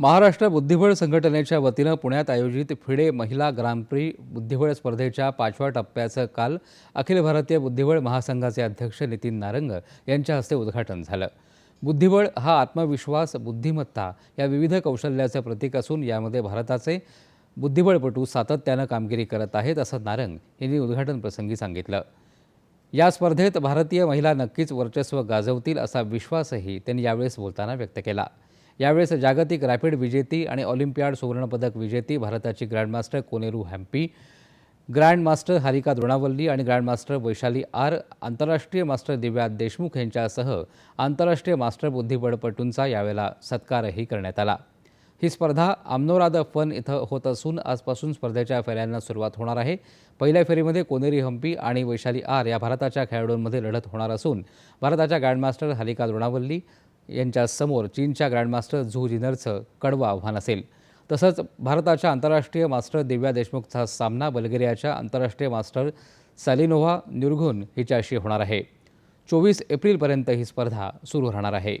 महाराष्ट्र बुद्धिबळ संघटनेच्या वतीनं पुण्यात आयोजित फिडे महिला ग्रामप्री बुद्धिबळ स्पर्धेच्या पाचव्या टप्प्याचं काल अखिल भारतीय बुद्धिबळ महासंघाचे अध्यक्ष नितीन नारंग यांच्या हस्ते उद्घाटन झालं. बुद्धिबळ हा आत्मविश्वास बुद्धिमत्ता या विविध कौशल्याचं प्रतीक असून यामध्ये भारताचे बुद्धिबळपटू सातत्यानं कामगिरी करत आहेत असं नारंग यांनी उद्घाटन प्रसंगी सांगितलं. या स्पर्धेत भारतीय महिला नक्कीच वर्चस्व गाजवतील असा विश्वासही त्यांनी यावेळेस बोलताना व्यक्त केला. यावेळेस जागतिक रॅपिड विजेती आणि ऑलिम्पियाड सुवर्णपदक विजेती भारताची ग्रँडमास्टर कोनेरू हॅम्पी ग्रँडमास्टर हारिका द्रोणावल्ली आणि ग्रँडमास्टर वैशाली आर आंतरराष्ट्रीय मास्टर दिव्या देशमुख यांच्यासह आंतरराष्ट्रीय मास्टर बुद्धिबळपटूंचा यावेळेला सत्कारही करण्यात आला. ही स्पर्धा आमनोरा द फन इथं होत असून आजपासून स्पर्धेच्या फेऱ्यांना सुरुवात होणार आहे. पहिल्या फेरीमध्ये कोनेरी हम्पी आणि वैशाली आर या भारताच्या खेळाडूंमध्ये लढत होणार असून भारताच्या ग्रँडमास्टर हालिका द्रोणावल्ली यांच्यासमोर चीनच्या ग्रँडमास्टर झू जिनरचं कडवं आव्हान असेल. तसंच भारताच्या आंतरराष्ट्रीय मास्टर दिव्या देशमुखचा सामना बल्गेरियाच्या आंतरराष्ट्रीय मास्टर सॅलिनोव्हा न्युर्घुन हिच्याशी होणार आहे. चोवीस एप्रिलपर्यंत ही स्पर्धा सुरू राहणार आहे.